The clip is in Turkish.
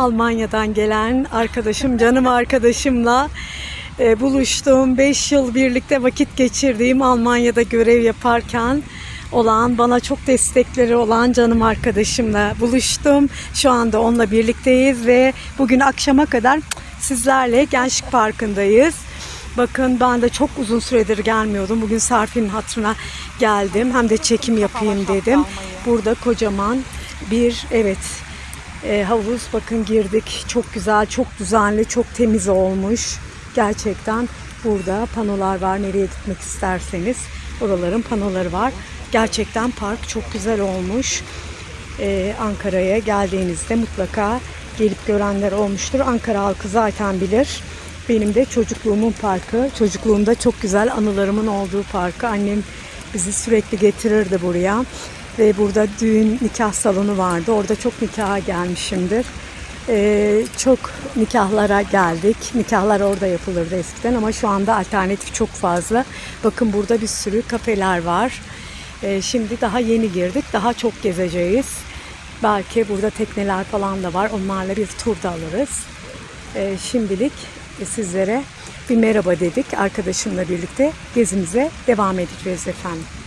Almanya'dan gelen arkadaşım, canım arkadaşımla e, buluştum. 5 yıl birlikte vakit geçirdiğim Almanya'da görev yaparken olan, bana çok destekleri olan canım arkadaşımla buluştum. Şu anda onunla birlikteyiz ve bugün akşama kadar sizlerle Gençlik Parkı'ndayız. Bakın ben de çok uzun süredir gelmiyordum. Bugün Serpil'in hatırına geldim. Hem de çekim yapayım dedim. Burada kocaman bir evet e, havuz bakın girdik. Çok güzel, çok düzenli, çok temiz olmuş. Gerçekten burada panolar var. Nereye gitmek isterseniz oraların panoları var. Gerçekten park çok güzel olmuş. E, Ankara'ya geldiğinizde mutlaka gelip görenler olmuştur. Ankara halkı zaten bilir. Benim de çocukluğumun parkı. Çocukluğumda çok güzel anılarımın olduğu parkı. Annem bizi sürekli getirirdi buraya. Ve burada düğün nikah salonu vardı. Orada çok nikaha gelmişimdir. Ee, çok nikahlara geldik. Nikahlar orada yapılırdı eskiden ama şu anda alternatif çok fazla. Bakın burada bir sürü kafeler var. Ee, şimdi daha yeni girdik. Daha çok gezeceğiz. Belki burada tekneler falan da var. Onlarla bir tur da alırız. Ee, şimdilik sizlere bir merhaba dedik. Arkadaşımla birlikte gezimize devam edeceğiz efendim.